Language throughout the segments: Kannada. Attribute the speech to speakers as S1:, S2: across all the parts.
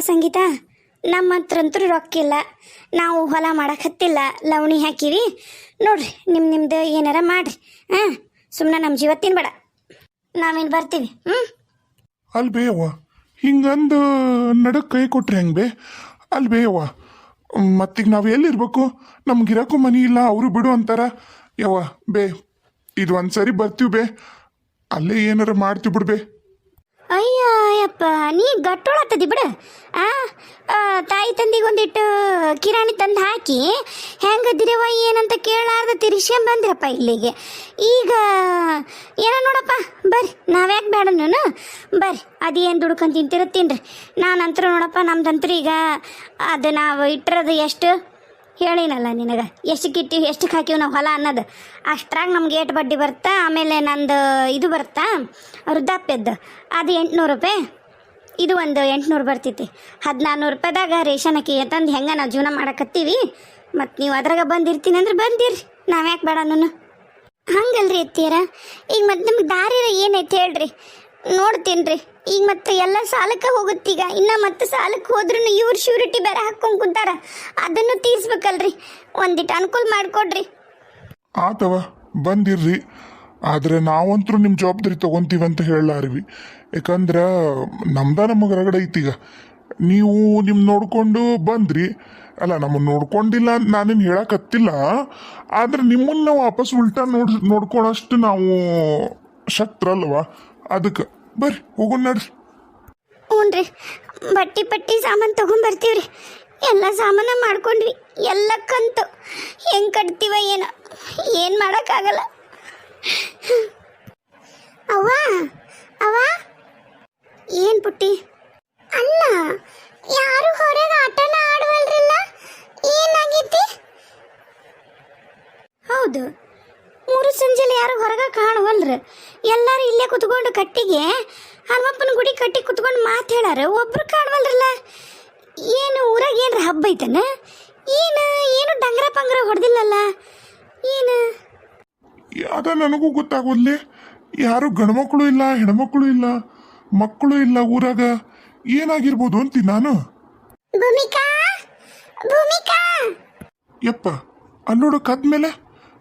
S1: ಸಂಗೀತ? ನಮ್ಮ ಹತ್ರಂತೂ ರೊಕ್ಕಿಲ್ಲ ನಾವು ಹೊಲ ಮಾಡಕ್ಕೆ ಲವಣಿ ಹಾಕಿವಿ. ನೋಡ್ರಿ ನಿಮ್ಮ ನಿಮ್ಮದು ಏನಾರ ಮಾಡ್ರಿ. ಹಾಂ ಸುಮ್ಮನೆ ನಮ್ಮ ಜೀವ ತಿನ್ಬೇಡ. ನಾವೇನು ಬರ್ತೀವಿ. ಹ್ಞೂ
S2: ಅಲ್ಲಿ ಬೇಯವ್ವ ಹಿಂಗಂದು ನಡಕ್ ಕೈ ಕೊಟ್ರಿ ಹೆಂಗ್ ಬೇ. ಅಲ್ಲಿ ಬೇಯವ್ವ ಮತ್ತೀಗ ನಾವು ಎಲ್ಲಿರ್ಬೇಕು? ನಮ್ಗೆ ಇರಕ್ಕೂ ಮನಿ ಇಲ್ಲ, ಅವರು ಬಿಡು ಅಂತಾರ. ಯವ್ವ, ಬೇ, ಇದು ಒಂದ್ಸರಿ ಬರ್ತೀವಿ ಬೇ. ಅಲ್ಲೇ ಏನಾರ ಮಾಡ್ತೀವಿ ಬಿಡ್ಬೇ
S1: ಅಯ್ಯ ಯಪ್ಪ ನೀ ಗಟ್ಟೋಳತ್ತದಿ ಬಿಡು. ಆ ತಾಯಿ ತಂದಿಗೊಂದಿಟ್ಟು ಕಿರಾಣಿ ತಂದು ಹಾಕಿ ಹೆಂಗದಿರವ ಏನಂತ ಕೇಳಾರ್ದ ತಿರ್ಸ್ಕೊಂಡ್ ಬಂದ್ರಪ್ಪ ಇಲ್ಲಿಗೆ. ಈಗ, ಏನ ನೋಡಪ್ಪ, ಬರ್ರಿ, ನಾವ್ಯಾಕೆ ಬೇಡ ನಾನು. ಬರ್ರಿ, ಅದೇನು ದುಡ್ಕೊಂಡು ತಿಂತಿರ ತಿನ್ರಿ ನಾನಂತರ ನೋಡಪ್ಪ ನಮ್ದಂತ್ರ ಈಗ ಅದು ನಾವು ಇಟ್ಟಿರೋದು ಎಷ್ಟು? ಹೇಳಿನಲ್ಲ ನಿನಗೆ. ಎಷ್ಟು ಕಿಟ್ಟಿವಿ ಎಷ್ಟಕ್ಕೆ ಹಾಕಿವಿ ನಾವು ಹೊಲ ಅನ್ನೋದು. ಅಷ್ಟ್ರಾಗ ನಮ್ಗೆ ಏಟ್ ಬಡ್ಡಿ ಬರ್ತಾ, ಆಮೇಲೆ ನಂದು ಇದು ಬರ್ತಾ, ವೃದ್ಧಾಪ್ಯದ್ದು. ಅದು ಎಂಟುನೂರು ರೂಪಾಯಿ ಇದು ಒಂದು ಎಂಟುನೂರು ಬರ್ತೈತಿ. ಹದಿನಾರು ರೂಪಾಯಿದಾಗ ರೇಷನ್ ಅಕ್ಕಿ ಅಂತಂದು ಹೆಂಗೆ ನಾವು ಜೀವನ ಮಾಡಕತ್ತೀವಿ? ಮತ್ತು ನೀವು ಅದ್ರಾಗ ಬಂದಿರ್ತೀನಿ ಅಂದ್ರೆ ಬಂದಿರಿ. ನಾವ್ಯಾಕೆ ಬೇಡ ನಾನು ಹಂಗಲ್ರಿ ಎತ್ತೀರ ಈಗ ಮತ್ತೆ ನಮ್ಗೆ ದಾರಿ ಏನೈತೆ ಹೇಳ್ರಿ? ನೋಡ್ತೀನಿ ರೀ ಈಗ ಮತ್ತೆ ಎಲ್ಲ ಸಾಲಕ್ಕೆ ಹೋಗುತ್ತೀಗ ಇನ್ನ ಮತ್ತೆ ಸಾಲಕ್ಕೆ ಹೋದ್ರೂ ಇವ್ರು ಶ್ಯೂರಿಟಿ ಬೇರೆ ಹಾಕೊಂಡ್ ಕುಂತಾರ. ಅದನ್ನು ತೀರ್ಸ್ಬೇಕಲ್ರಿ. ಒಂದಿಟ್ಟು ಅನುಕೂಲ ಮಾಡಿಕೊಡ್ರಿ.
S2: ಆತವ, ಬಂದಿರ್ರಿ. ಆದ್ರೆ ನಾವಂತರೂ ನಿಮ್ಮ ಜವಾಬ್ದಾರಿ ತಗೊಂತೀವಿ ಅಂತ ಹೇಳಲಾರಿವಿ. ಯಾಕಂದ್ರೆ ನಮ್ದ ನಮಗೆ ಹೊರಗಡೆ ಐತೀಗ ನೀವು ನಿಮ್ ನೋಡ್ಕೊಂಡು ಬಂದ್ರಿ. ಅಲ್ಲ ನಮ್ಮ ನೋಡ್ಕೊಂಡಿಲ್ಲ ಅಂತ ನಾನೇನು ಹೇಳಕತ್ತಿಲ್ಲ. ಆದ್ರೆ ನಿಮ್ಮನ್ನ ವಾಪಸ್ ಉಲ್ಟಾ ನೋಡ್, ನೋಡ್ಕೊಳಷ್ಟು ನಾವು ಶಕ್ತರಲ್ವಾ ಅದಕ್ಕೆ. ಬರ್ರಿ, ಹೋಗೋಣ ನಡ್ರಿ.
S1: ಹ್ಞೂ ರೀ ಬಟ್ಟಿ ಪಟ್ಟಿ ಸಾಮಾನು ತೊಗೊಂಬರ್ತೀವ್ರಿ ಎಲ್ಲ ಸಾಮಾನ ಮಾಡ್ಕೊಂಡ್ವಿ, ಎಲ್ಲ ಕಂತು. ಹೆಂಗೆ ಕಟ್ತೀವ ಏನೋ? ಏನು ಮಾಡೋಕ್ಕಾಗಲ್ಲ. ಅವ್ವ ಅವ್ವ. ಏನು ಪುಟ್ಟಿ? ಅಲ್ಲ, ಯಾರು ಹೊರಗೆ ಆಟನ ಆಡುವಲ್ರಲ್ಲ? ಏನಾಗೈತಿ? ಹೌದು ಮೂರು ಸಂಜೆಲಿ ಯಾರು ಹೊರಗೆ ಕಾಣುವಲ್ರಿ. ಎಲ್ಲರೂ ಇಲ್ಲೇ ಕುತ್ಕೊಂಡು ಕಟ್ಟಿಗೆ ಹನುಮಪ್ಪನ ಗುಡಿ ಕಟ್ಟಿ ಕುತ್ಕೊಂಡು ಮಾತು ಹೇಳಾರ. ಒಬ್ರು ಕಾಣುವಲ್ರಲ್ಲ. ಏನು ಊರಾಗ ಏನ್ರ ಹಬ್ಬ ಐತನ? ಏನು ಏನು ಡಂಗ್ರ ಪಂಗ್ರ ಹೊಡೆದಿಲ್ಲಲ್ಲ? ಏನು?
S2: ಯಾವ್ದ ನನಗೂ ಗೊತ್ತಾಗೋದ್ಲಿ? ಯಾರು ಗಂಡ್ಮಕ್ಳು ಇಲ್ಲ ಹೆಣ್ಮಕ್ಳು ಇಲ್ಲ ಮಕ್ಕಳು ಇಲ್ಲ ಊರಾಗ. ಏನಾಗಿರ್ಬೋದು ಅಂತ ನಾನು?
S1: ಭೂಮಿಕಾ? ಭೂಮಿಕಾ?
S2: ಯಪ್ಪ ಅಲ್ಲೋಡು ಕದ್ಮೇಲೆ?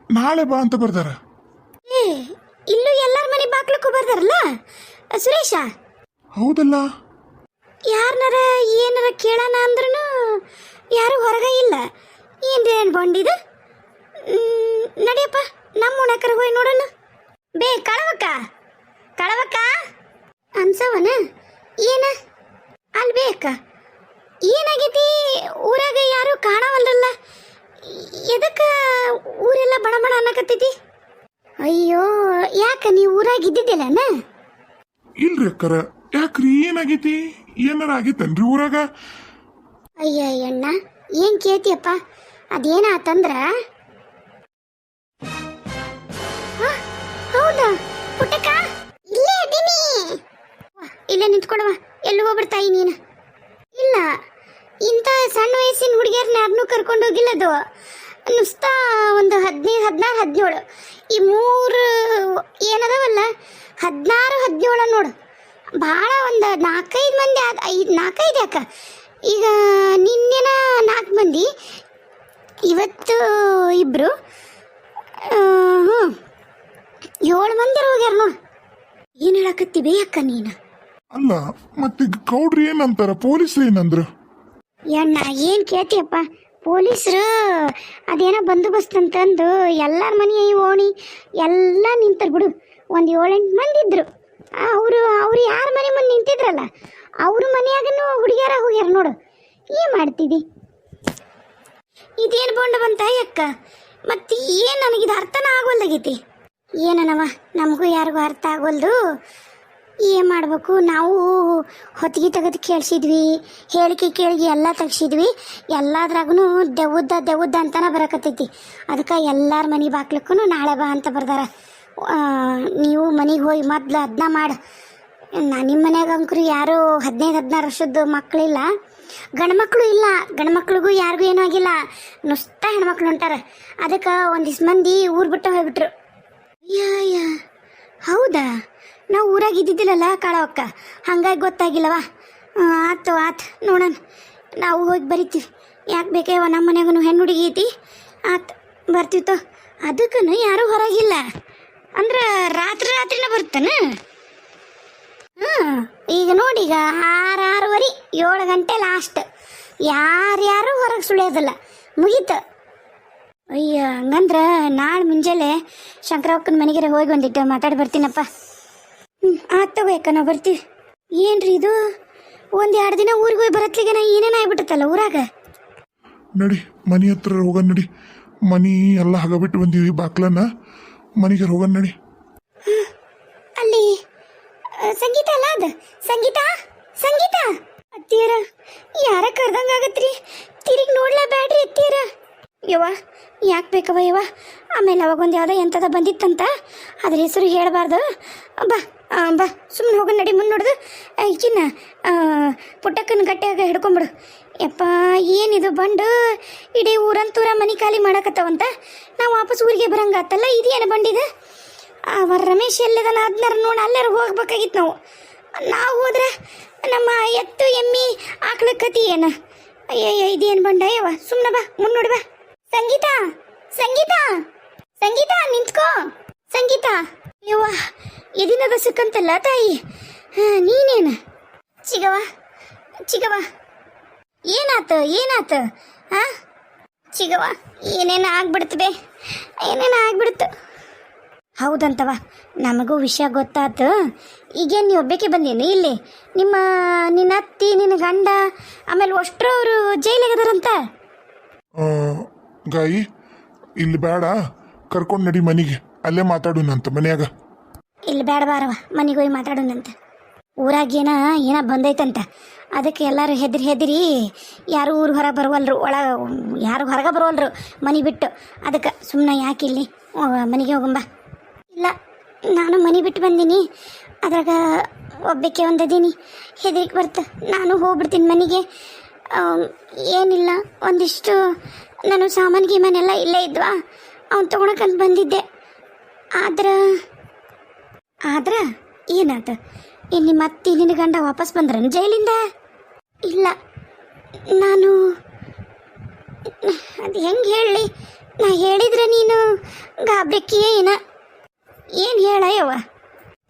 S2: ನಾಳೆ ಬಾ ಅಂತ ಬರ್ದಾರ.
S1: ಏ ಇಲ್ಲೂ ಎಲ್ಲರ ಮನೆ ಬಾಗ್ಲಕ್ಕೂ ಬರ್ತಾರಲ್ಲ ಸುರೇಶ?
S2: ಹೌದಲ್ಲ.
S1: ಯಾರನಾರ ಏನಾರ ಕೇಳೋಣ ಅಂದ್ರೂ ಯಾರು ಹೊರಗೆ ಇಲ್ಲ. ಏನ್ರಿ ಅನ್ಕೊಂಡಿದ್ದು ನಡೆಯಪ್ಪ ನಡಿಯಪ್ಪ ನಮ್ಮ ಉಣಕರ ಹೋಗಿ ನೋಡೋಣ. ಬೇ ಕಳವಕ್ಕ. ಕಳವಕ್ಕ? ಅನ್ಸವನ ಏನ? ಅಲ್ಲಿ ಬೇಕ ಏನಾಗೈತಿ? ಊರಾಗ ಯಾರು ಕಾಣವಲ್ರಲ್ಲ. ಎದಕ್ಕ ಊರೆಲ್ಲ ಬಣ ಬಣ ಅನ್ನಕತ್ತೈತಿ? ಅಯ್ಯೋ ಯಾಕ ನೀವು ಊರಾಗ ಇದ್ದಿದ್ದಿಲ್ಲನ
S2: ಇಲ್ರಿ ಅಕ್ಕರ ಯಾಕ್ರಿ ಏನಾಗೈತಿ? ಏನಾರ ಆಗೈತನ್ರಿ ಊರಾಗ?
S1: ಅಯ್ಯ ಅಣ್ಣ ಏನ್ ಕೇಳ್ತಿಯಪ್ಪ? ಅದೇನಾತಂದ್ರ ಹ? ಹೌದಾ? ಪುಟ್ಟಕ್ಕ ಇಲ್ಲೇ ಅದೀನಿ ಇಲ್ಲೇ ನಿಂತ್ಕೊಡವ ಎಲ್ಲಿ ಹೋಗ್ಬಿಡ್ತಾಯಿ ನೀನು? ಇಲ್ಲ. ಇಂಥ ಸಣ್ಣ ವಯಸ್ಸಿನ ಹುಡುಗಿಯರನ್ನ ಯಾರನ್ನೂ ಕರ್ಕೊಂಡು ಹೋಗಿಲ್ಲ ಅದು. ನುಸ್ತಾ ಒಂದು ಹದಿನೈದು ಹದಿನಾರು, ಹದಿನೇಳು. ಈ ಮೂರು ಏನದವಲ್ಲ? ಹದಿನಾರು, ಹದಿನೇಳು ನೋಡು. ಭಾಳ ಒಂದು ನಾಲ್ಕೈದು ಮಂದಿ ಆದ, ಐದು ನಾಲ್ಕೈದು ಯಾಕೆ? ಈಗ ನಿನ್ನೆನ ನಾಲ್ಕು ಮಂದಿ. ಇವತ್ತು ಇಬ್ಬರು ಹ್ಞೂ ಏಳು ಮಂದಿ ಹೋಗ್ಯಾರ ನೋಡು. ಏನು ಹೇಳಕತ್ತಿ ಬೇಯಕ್ಕ ನೀನು?
S2: ಅಲ್ಲ ಮತ್ತೆ ಗೌಡ್ರಿ ಏನಂತಾರ? ಪೊಲೀಸ್ರು ಏನಂದ್ರು?
S1: ಅಣ್ಣ ಏನು ಕೇಳ್ತಿಯಪ್ಪ? ಪೊಲೀಸರು ಅದೇನೋ ಬಂದೋಬಸ್ತ್ ಅಂತಂದು ಎಲ್ಲರ ಮನೆ ಓಣಿ, ಎಲ್ಲ ನಿಂತರು ಬಿಡು. ಒಂದು ಏಳೆಂಟು ಮಂದಿ ಇದ್ರು. ಅವರು, ಅವ್ರು ಯಾರ ಮನೆ ಮುಂದೆ ನಿಂತಿದ್ರಲ್ಲ, ಅವ್ರ ಮನೆಯಾಗನು ಹುಡುಗಿಯರ ಹೋಗ್ಯಾರ ನೋಡು. ಏನು ಮಾಡ್ತಿದ್ದಿ ಇದೇನು ಬಂಡ ಬಂತ ಅಕ್ಕ ಮತ್ತೆ ಏನು ನನಗಿದು ಅರ್ಥನ ಆಗೋಲ್ದಾಗೈತಿ? ಏನನವ? ನಮಗೂ ಯಾರಿಗೂ ಅರ್ಥ ಆಗೋಲ್ದು. ಏನು ಮಾಡಬೇಕು? ನಾವು ಹೊತ್ತಿಗೆ ತೆಗೆದು ಕೇಳಿಸಿದ್ವಿ. ಹೇಳಿಕೆ ಕೇಳಿಗೆ ಎಲ್ಲ ತೆಗ್ಸಿದ್ವಿ. ಎಲ್ಲದ್ರಾಗೂ ದೆವ್ವದ ದೆವ್ವದ ಅಂತಾನೆ ಬರಕತ್ತೈತಿ. ಅದಕ್ಕೆ ಎಲ್ಲರ ಮನೆ ಬಾಕ್ಲಕ್ಕೂ ನಾಳೆ ಬಾ ಅಂತ ಬರ್ದಾರ. ನೀವು ಮನೆಗೆ ಹೋಗಿ ಮೊದ್ಲು ಅದನ್ನ ಮಾಡ್. ನಾ ನಿಮ್ಮ ಮನ್ಯಾಗ ಅಂಕರು ಯಾರು ಹದಿನೈದು ಹದಿನಾರು ವರ್ಷದ ಮಕ್ಕಳಿಲ್ಲ ಗಂಡ್ಮಕ್ಳು ಇಲ್ಲ. ಗಂಡ್ಮಕ್ಳಿಗೂ ಯಾರಿಗೂ ಏನೂ ಆಗಿಲ್ಲ. ನುಸ್ತ ಹೆಣ್ಮಕ್ಳು ಹೊಂಟಾರ ಅದಕ್ಕೆ ಒಂದಿಷ್ಟು ಮಂದಿ ಊರು ಬಿಟ್ಟು ಹೋಗ್ಬಿಟ್ರು. ಯಾ ಹೌದಾ? ನಾವು ಊರಾಗ ಇದ್ದಿದ್ದಿಲ್ಲಲ್ಲ ಕಾಳವಕ್ಕ? ಹಂಗಾಗಿ ಗೊತ್ತಾಗಿಲ್ಲವಾ? ಆತು ಆತು, ನೋಡೋಣ. ನಾವು ಹೋಗಿ ಬರಿತೀವಿ. ಯಾಕೆ ಬೇಕೇವ ನಮ್ಮ ಮನೆಗೂ ಹೆಣ್ಣು ಹುಡುಗಿ ಐತಿ. ಆತು, ಬರ್ತೀವಿ ಅದಕ್ಕೂ ಯಾರೂ ಹೊರಗಿಲ್ಲ. ಅಂದ್ರೆ ರಾತ್ರಿ ರಾತ್ರಿನ ಬರ್ತಾನ ಹ್ಞೂ ಈಗ ನೋಡಿ, ಈಗ ಆರು ಆರೂವರೆ, ಏಳು ಗಂಟೆ ಲಾಸ್ಟ್ ಯಾರ್ಯಾರು ಹೊರಗೆ ಸುಳಿಯೋದಿಲ್ಲ. ಮುಗೀತು. ಅಯ್ಯ, ಹಂಗಂದ್ರೆ ನಾಳೆ ಮುಂಜಾನೆ ಶಂಕರಪ್ಪನ ಮನೆಗೆ ಹೋಗಿ ಬಂದಿಟ್ಟು ಮಾತಾಡಿ ಬರ್ತೀನಪ್ಪ. ಆತ್ ತಗೋ ಯಾಕ ನಾವು ಬರ್ತೀವಿ ಏನ್ರಿ ಇದು? ಒಂದು ಎರಡು ದಿನ ಊರಿಗೆ ಹೋಗಿ ಬರತ್ಲಿಗೆ ನಾ ಏನೇನು ಆಗ್ಬಿಟ್ಟತ್ತಲ್ಲ ಊರಾಗ?
S2: ನಡಿ ಮನೆ ಹತ್ರ ಹೋಗೋಣ ನಡಿ. ಮನಿ ಎಲ್ಲ ಹಗಬಿಟ್ಟು ಬಂದೀವಿ ಬಾಕ್ಲನ್ನ. ಮನೆಗೆ ಹೋಗೋಣ ನಡಿ.
S1: ಅಲ್ಲಿ ಆ, ಸಂಗೀತ ಅಲ್ಲ ಅದು? ಸಂಗೀತ? ಸಂಗೀತ? ಅತ್ತಿಯರ ಯಾರ ಕರ್ದಂಗ ಆಗತ್ರಿ? ತಿರುಗಿ ನೋಡ್ಲಾ ಬ್ಯಾಡ್ರಿ ಅತ್ತಿಯರ. ಯವ್ವ, ಯಾಕೆ ಬೇಕವ ಯವ್ವ? ಆಮೇಲೆ ಅವಾಗೊಂದು ಯಾವುದೋ ಎಂಥದ ಬಂದಿತ್ತಂತ. ಅದ್ರ ಹೆಸರು ಹೇಳಬಾರ್ದು. ಬಾ ಬಾ ಸುಮ್ಮನೆ ಹೋಗಿ, ನಡಿ ಮುಂದೆ ನೋಡ್ದು. ಈಕಿನ ಪುಟ್ಟಕ್ಕನ ಗಟ್ಟಿಯಾಗ ಹಿಡ್ಕೊಂಬಿಡು. ಯಪ್ಪ, ಏನಿದು ಬಂಡು? ಇಡೀ ಊರಂತೂರ ಮನೆ ಖಾಲಿ ಮಾಡಕತ್ತವಂತ. ನಾವು ವಾಪಸ್ ಊರಿಗೆ ಬರಂಗಾತಲ್ಲ, ಇದೇನು ಬಂಡಿದು? ಅವ ರಮೇಶ್ ಎಲ್ಲಿದಾನ ಅದನ್ನಾರ ನೋಡಿ ಅಲ್ಲಾರ ಹೋಗ್ಬೇಕಾಗಿತ್ತು ನಾವು. ನಾವು ಹೋದ್ರೆ ನಮ್ಮ ಎತ್ತು ಎಮ್ಮಿ, ಆಕಳ ಕತಿ ಏನ? ಅಯ್ಯಯ್ಯ, ಇದೇನು ಬಂಡ ಸುಮ್ಮನೆ ಬಾ ಮುನ್ನೋಡಿ ನೋಡಿ ಬಾ. ಸಂಗೀತ ಸಂಗೀತ ಸಂಗೀತ ನಿಂತ್ಕೋ. ಸಂಗೀತ ಯವ್ವ ಎದಿನದ ತಾಯಿ? ನೀನೇನ? ಚಿಗವ ಚಿಗವ ಏನಾತ ಏನಾತ? ಹಾ? ಚಿಗವ ಏನೇನು ಆಗ್ಬಿಡ್ತದೆ ಏನೇನು ಆಗ್ಬಿಡ್ತು? ಹೌದಂತವ ನಮಗೂ ವಿಷಯ ಗೊತ್ತಾತು. ಈಗೇನು ನೀವು ಒಬ್ಬಕ್ಕೆ ಬಂದೇನು? ಇಲ್ಲಿ ನಿಮ್ಮ ನಿನ್ನ ಅತ್ತಿ ನಿನ್ನ ಗಂಡ ಆಮೇಲೆ ಅಷ್ಟ್ರವರು ಜೈಲಿಗೆ
S2: ಆ, ಗಾಯಿ, ಇಲ್ಲಿ ಬೇಡ. ಕರ್ಕೊಂಡು ನಡಿ ಮನೆಗೆ. ಅಲ್ಲೇ ಮಾತಾಡೋಣಂತ ಮನ್ಯಾಗ.
S1: ಇಲ್ಲಿ ಬೇಡ ಬಾರವ ಮನೆಗೆ ಹೋಗಿ ಮಾತಾಡೋಣಂತ ಊರಾಗೇನ ಏನ ಬಂದೈತಂತ. ಅದಕ್ಕೆ ಎಲ್ಲರೂ ಹೆದರಿ ಹೆದರಿ, ಯಾರು ಊರು ಹೊರಗೆ ಬರುವಲ್ರು, ಒಳ, ಯಾರು ಹೊರಗೆ ಬರುವಲ್ರು, ಮನೆ ಬಿಟ್ಟು. ಅದಕ್ಕೆ ಸುಮ್ಮನೆ ಯಾಕೆ ಇಲ್ಲಿ ಮನೆಗೆ ಹೋಗಂಬ ಇಲ್ಲ, ನಾನು ಮನೆ ಬಿಟ್ಟು ಬಂದೀನಿ. ಅದ್ರಾಗ ಒಬ್ಬಕ್ಕೆ ಒಂದದೀನಿ ಹೆದರಿಕೆ ಬರ್ತ, ನಾನು ಹೋಗ್ಬಿಡ್ತೀನಿ ಮನೆಗೆ. ಏನಿಲ್ಲ, ಒಂದಿಷ್ಟು ನಾನು ಸಾಮಾನು ಗೀಮಾನೆಲ್ಲ ಇಲ್ಲೇ ಇದ್ವಾ? ಅವ್ನು ತೊಗೊಳಕಂತ ಬಂದಿದ್ದೆ. ಆದ್ರೆ, ಆದ್ರ ಏನಾತ? ಇಲ್ಲಿ ಮತ್ತೆ ನಿನ್ನ ಗಂಡ ವಾಪಸ್ ಬಂದ್ರನ್ ಜೈಲಿಂದ? ಇಲ್ಲ, ನಾನು, ಅದು ಹೆಂಗೆ ಹೇಳಿ ನಾ ಹೇಳಿದ್ರೆ ನೀನು ಗಾಬ್ರಿಕ್ಕಿಯೇ ಏನ? ಏನು ಹೇಳಯ್ಯವ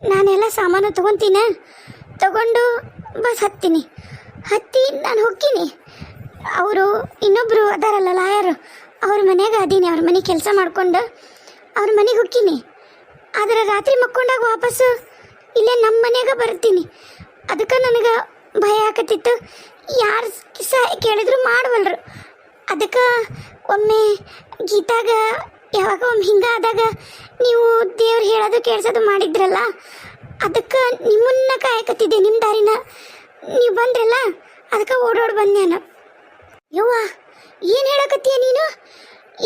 S1: ನಾನೆಲ್ಲ ಸಾಮಾನು ತಗೊಂತೀನ? ತಗೊಂಡು ಬಸ್ ಹತ್ತೀನಿ. ಹತ್ತಿ ನಾನು ಹೋಗ್ತೀನಿ. ಅವರು ಇನ್ನೊಬ್ಬರು ಅದಾರಲ್ಲ ಲಾಯರು. ಅವ್ರ ಮನೆಗೆ ಅದೀನಿ, ಅವ್ರ ಮನೆ ಕೆಲಸ ಮಾಡ್ಕೊಂಡು ಅವ್ರ ಮನೆಗೆ ಹೋಗ್ತೀನಿ. ಆದರೆ ರಾತ್ರಿ ಮಕ್ಕೊಂಡಾಗ ವಾಪಸ್ಸು ಇಲ್ಲೇ ನಮ್ಮ ಮನೆಗೆ ಬರ್ತೀನಿ. ಅದಕ್ಕೆ ನನಗೆ ಭಯ ಆಕತ್ತಿತ್ತು. ಯಾರು ಸಹಾಯ ಕೇಳಿದ್ರು ಮಾಡವಲ್ರು. ಅದಕ್ಕೆ ಒಮ್ಮೆ ಗೀತಾಗ, ಯಾವಾಗ ಒಮ್ಮೆ ಹಿಂಗೆ ಆದಾಗ ನೀವು ದೇವ್ರು ಹೇಳೋದು, ಕೇಳಿಸೋದು ಮಾಡಿದ್ರಲ್ಲ, ಅದಕ್ಕೆ ನಿಮ್ಮನ್ನ ಕಾಯಕತ್ತಿದ್ದೆ, ನಿಮ್ಮ ದಾರಿನ. ನೀವು ಬಂದ್ರಲ್ಲ? ಅದಕ್ಕೆ ಓಡೋಡ್ ಬಂದೆ ನಾನು ಯವ್ವ, ಏನು ಹೇಳಕತ್ತೀಯ ನೀನು?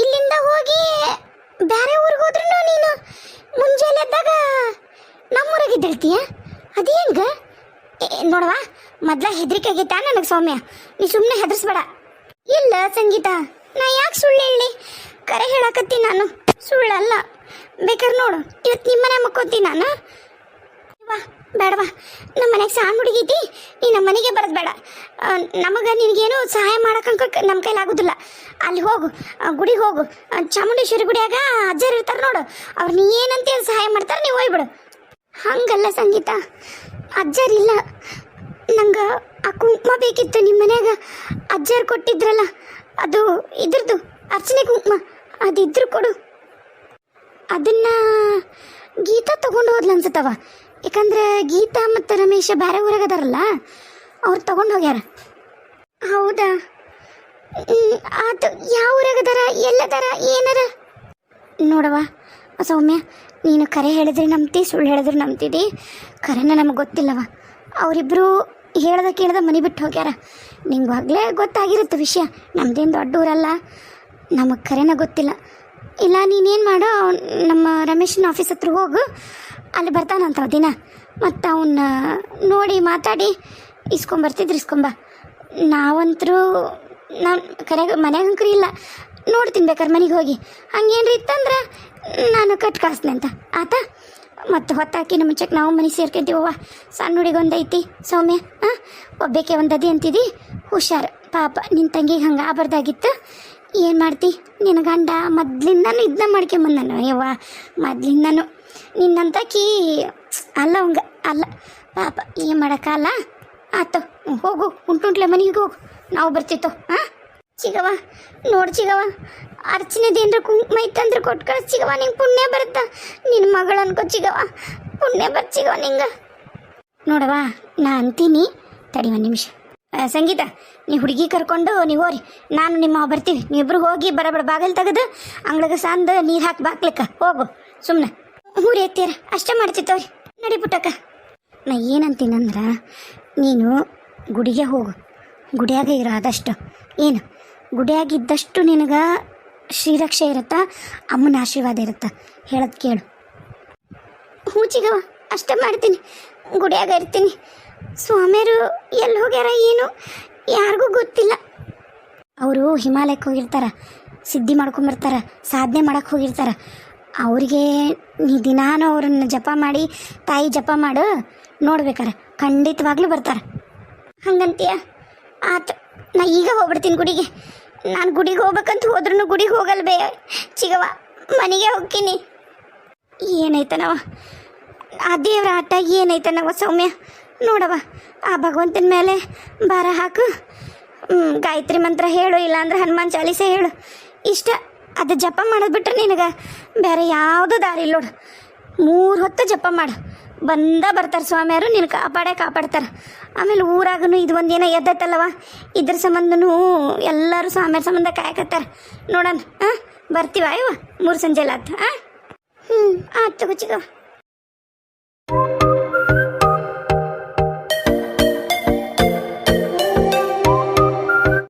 S1: ಇಲ್ಲಿಂದ ಹೋಗಿ ಬೇರೆ ಊರಿಗೆ ಹೋದ್ರೂ ನೀನು ಮುಂಜಾನೆ ಎದ್ದಾಗ ನಮ್ಮೂರಾಗ ಇದ್ದಿರ್ತೀಯ ಅದು ಹೆಂಗ ನೋಡವಾ, ಮೊದ್ಲ ಹೆದರಿಕೆ ಆಗೈತಾ ನನಗೆ ಸೌಮ್ಯ? ನೀ ಸುಮ್ಮನೆ ಹೆದರ್ಸ್ಬೇಡ. ಇಲ್ಲ ಸಂಗೀತ, ನಾ ಯಾಕೆ ಸುಳ್ಳು ಹೇಳಿ? ಕರೆ ಹೇಳಕತ್ತೀನಿ ನಾನು. ಸುಳ್ಳಲ್ಲ. ಬೇಕಾದ್ರೆ ನೋಡು ಇವತ್ತು ನಿಮ್ಮನೆ ಮಕ್ಕೋತೀನಿ ನಾನು. ವಾ ಬೇಡವಾ ನಮ್ಮ ಮನೆಗೆ ಸಣ್ಣ ಹುಡುಗಿತಿ ನೀ ನಮ್ಮ ಮನೆಗೆ ಬರೋದು ಬೇಡ. ನಮಗೆ ನಿನಗೇನು ಸಹಾಯ ಮಾಡಕ್ಕೆ ನಮ್ಮ ಕೈಲಾಗೋದಿಲ್ಲ ಅಲ್ಲಿ ಹೋಗು ಗುಡಿಗೆ ಹೋಗು. ಚಾಮುಂಡೇಶ್ವರಿ ಗುಡಿಯಾಗ ಅಜ್ಜರು ಇರ್ತಾರೆ ನೋಡು, ಅವ್ರು ನೀ ಏನಂತ ಸಹಾಯ ಮಾಡ್ತಾರೆ, ನೀವು ಹೋಗ್ಬಿಡು ಹಂಗಲ್ಲ ಸಂಗೀತ. ಅಜ್ಜರಿಲ್ಲ ನಂಗೆ ಆ ಕುಂಕುಮ ಬೇಕಿತ್ತು ನಿಮ್ಮ ಮನ್ಯಾಗ. ಅಜ್ಜರು ಕೊಟ್ಟಿದ್ರಲ್ಲ, ಅದು ಇದ್ರದ್ದು, ಅರ್ಚನೆ ಕುಂಕುಮ, ಅದಿದ್ರು ಕೊಡು. ಅದನ್ನ ಗೀತಾ ತಗೊಂಡು ಹೋದ್ಲ ಅನ್ಸತ್ತವ. ಯಾಕಂದ್ರೆ ಗೀತಾ ಮತ್ತು ರಮೇಶ ಬೇರೆ ಊರಾಗ ಅದಾರಲ್ಲ, ಅವ್ರು ತಗೊಂಡು ಹೋಗ್ಯಾರ. ಹೌದಾ? ಆತು ಯಾವ ಊರಾಗ ಅದಾರ, ಎಲ್ಲದಾರ, ಏನಾರ? ನೋಡವ ಸೌಮ್ಯ, ನೀನು ಕರೆ ಹೇಳಿದ್ರೆ ನಂಬ್ತಿ, ಸುಳ್ಳು ಹೇಳಿದ್ರೆ ನಂಬ್ತಿದ್ದಿ ಕರೆನ ನಮಗೆ ಗೊತ್ತಿಲ್ಲವ ಅವರಿಬ್ಬರು ಹೇಳ್ದ ಕೇಳ್ದ ಮನೆ ಬಿಟ್ಟು ಹೋಗ್ಯಾರ. ನಿಂಗೆ ಆಗಲೇ ಗೊತ್ತಾಗಿರುತ್ತೆ ವಿಷಯ. ನಮ್ದೇನು ದೊಡ್ಡ ಊರಲ್ಲ. ನಮಗೆ ಕರೆನ ಗೊತ್ತಿಲ್ಲ. ಇಲ್ಲ, ನೀನೇನು ಮಾಡು, ನಮ್ಮ ರಮೇಶನ ಆಫೀಸ್ ಹತ್ರ ಹೋಗು. ಅಲ್ಲಿ ಬರ್ತಾನಂತ ದಿನ. ಮತ್ತು ಅವನ್ನ ನೋಡಿ ಮಾತಾಡಿ ಇಸ್ಕೊಂಬರ್ತಿದ್ರು ಇಸ್ಕೊಂಬ ನಾವಂತರೂ ನಾನು ಕರೆಗೆ ಮನೆಗೆ ಇಲ್ಲ. ನೋಡ್ತೀನಿ ಬೇಕಾದ್ರೆ ಮನೆಗೆ ಹೋಗಿ. ಹಂಗೇನ್ರಿ ಇತ್ತಂದ್ರೆ ನಾನು ಕಟ್ ಕಳಿಸ್ತೀನಿ ಅಂತ. ಆತ? ಮತ್ತು ನಮ್ಮ ಮುಂಚೆಗೆ ನಾವು ಮನೆ ಸೇರ್ಕೊಂತೀವವ್ವ ಸಣ್ಣ ಹುಡುಗ ಒಂದೈತಿ ಸೌಮ್ಯ ಹಾಂ ಒಬ್ಬಕ್ಕೆ ಒಂದದಿ ಅಂತಿದಿ. ಹುಷಾರು. ಪಾಪ ನಿನ್ನ ತಂಗಿಗೆ ಹಂಗೆ ಆಗಬಾರ್ದಾಗಿತ್ತು ಏನು ಮಾಡ್ತಿ? ನಿನ್ನ ಗಂಡ ಮೊದ್ಲಿಂದನೂ ಇದನ್ನ ಮಾಡ್ಕೊಂಬಂದನು? ಯವ್ವ, ಮೊದ್ಲಿಂದನೂ. ನಿನ್ನಂತಕಿ, ಅಲ್ಲ ಅವಂಗ, ಅಲ್ಲ, ಪಾಪ, ಏನು ಮಾಡೋಕ್ಕಲ್ಲ? ಆತು ಹೋಗು, ಉಂಟುಂಟ್ಲೆ ಮನೆಗೆ ಹೋಗು. ನಾವು ಬರ್ತಿತ್ತು ಹಾಂ ಚಿಗವ ನೋಡಿ ಚಿಗವ ಅರ್ಚನೆದೇನ್ರ ಕುಂಕುಮ ಇತ್ತಂದ್ರೆ ಕೊಟ್ಟು ಕಳಿಸ್ ನಿಂಗೆ ಪುಣ್ಯ ಬರುತ್ತಾ. ನಿನ್ನ ಮಗಳು ಅನ್ಕೋ ಚಿಗವ ಪುಣ್ಯ ಬರ್ ಚಿಗವ ನಿಂಗೆ. ನೋಡವ್ವ, ನಾ ಅಂತೀನಿ, ತಡಿ ಒಂದು ನಿಮಿಷ. ಸಂಗೀತ, ನೀ ಹುಡುಗಿ ಕರ್ಕೊಂಡು ನೀವು ಹೋರಿ ನಾನು ನಿಮ್ಮ ಬರ್ತೀವಿ ನೀವಿಬ್ರು ಹೋಗಿ ಬರಬೇಡ ಬಾಗಿಲು ತೆಗೆದು ಅಂಗ್ಳಗ ಸಾಂದ ನೀರು ಹಾಕಿ ಬಾಕ್ಲಿಕ್ಕ ಹೋಗು. ಸುಮ್ಮನೆ ಊರಿ ಎತ್ತೀರ ಅಷ್ಟೇ ಮಾಡ್ತಿತ್ತವ್ರಿ ನಡಿ ಪುಟ್ಟಕ್ಕ. ನಾ ಏನಂತೀನಂದ್ರೆ, ನೀನು ಗುಡಿಗೆ ಹೋಗು. ಗುಡಿಯಾಗ ಇರೋ ಆದಷ್ಟು. ಏನು? ಗುಡಿಯಾಗಿದ್ದಷ್ಟು ನಿನಗೆ ಶ್ರೀರಕ್ಷೆ ಇರುತ್ತಾ? ಅಮ್ಮನ ಆಶೀರ್ವಾದ ಇರುತ್ತಾ? ಹೇಳೋದು ಕೇಳು. ಹೂಚಿಗವ ಚಿಗವ ಅಷ್ಟೇ ಮಾಡ್ತೀನಿ. ಗುಡಿಯಾಗ ಇರ್ತೀನಿ. ಸ್ವಾಮಿಯರು ಎಲ್ಲಿ ಹೋಗ್ಯಾರ ಏನು? ಯಾರಿಗೂ ಗೊತ್ತಿಲ್ಲ. ಅವರು ಹಿಮಾಲಯಕ್ಕೆ ಹೋಗಿರ್ತಾರ, ಸಿದ್ಧಿ ಮಾಡ್ಕೊಂಬರ್ತಾರ ಸಾಧನೆ ಮಾಡಕ್ಕೆ ಹೋಗಿರ್ತಾರ. ಅವ್ರಿಗೆ ನೀ ದಿನಾನು ಅವ್ರನ್ನ ಜಪ ಮಾಡಿ, ತಾಯಿ ಜಪ ಮಾಡು, ನೋಡ್ಬೇಕಾರೆ, ಖಂಡಿತವಾಗ್ಲೂ ಬರ್ತಾರೆ. ಹಂಗಂತೀಯ, ಆತು, ನಾ ಈಗ ಹೋಗ್ಬಿಡ್ತೀನಿ ಗುಡಿಗೆ. ನಾನು ಗುಡಿಗೆ ಹೋಗ್ಬೇಕಂತ ಹೋದ್ರೂ ಗುಡಿಗೆ ಹೋಗಲ್ಲ ಬೇ, ಚಿಗವ, ಮನೆಗೆ ಹೋಗ್ತೀನಿ. ಏನೈತನವ? ಆ ದೇವ್ರ ಆಟ ಏನೈತನವ ಸೌಮ್ಯ? ನೋಡವ ಆ ಭಗವಂತನ ಮೇಲೆ ಭಾರ ಹಾಕು. ಗಾಯತ್ರಿ ಮಂತ್ರ ಹೇಳು, ಇಲ್ಲಾಂದ್ರೆ ಹನುಮಾನ್ ಚಾಲೀಸೆ ಹೇಳು. ಇಷ್ಟ, ಅದು ಜಪ ಮಾಡೋದು ಬಿಟ್ರೆ ನಿನಗೆ ಬೇರೆ ಯಾವುದೂ ದಾರಿ ಇಲ್ಲ ನೋಡು. ಮೂರು ಹೊತ್ತು ಜಪ ಮಾಡು. ಬಂದ ಬರ್ತಾರೆ ಸ್ವಾಮಿಯವರು ನೀನು ಕಾಪಾಡೇ ಕಾಪಾಡ್ತಾರೆ. ಆಮೇಲೆ ಊರಾಗೂ ಇದು ಒಂದೇನೋ ಎದ್ದತ್ತಲ್ಲವ ಇದ್ರ ಸಂಬಂಧನೂ ಎಲ್ಲರೂ ಸ್ವಾಮಿಯರ ಸಂಬಂಧ ಕಾಯಕತ್ತಾರ. ನೋಡೋಣ ಹಾಂ ಬರ್ತೀವ ಮೂರು ಸಂಜೆಲ್ಲ ಆಯ್ತು ಹಾಂ ಹ್ಞೂ ಆಯ್ತು ಚಿಗವ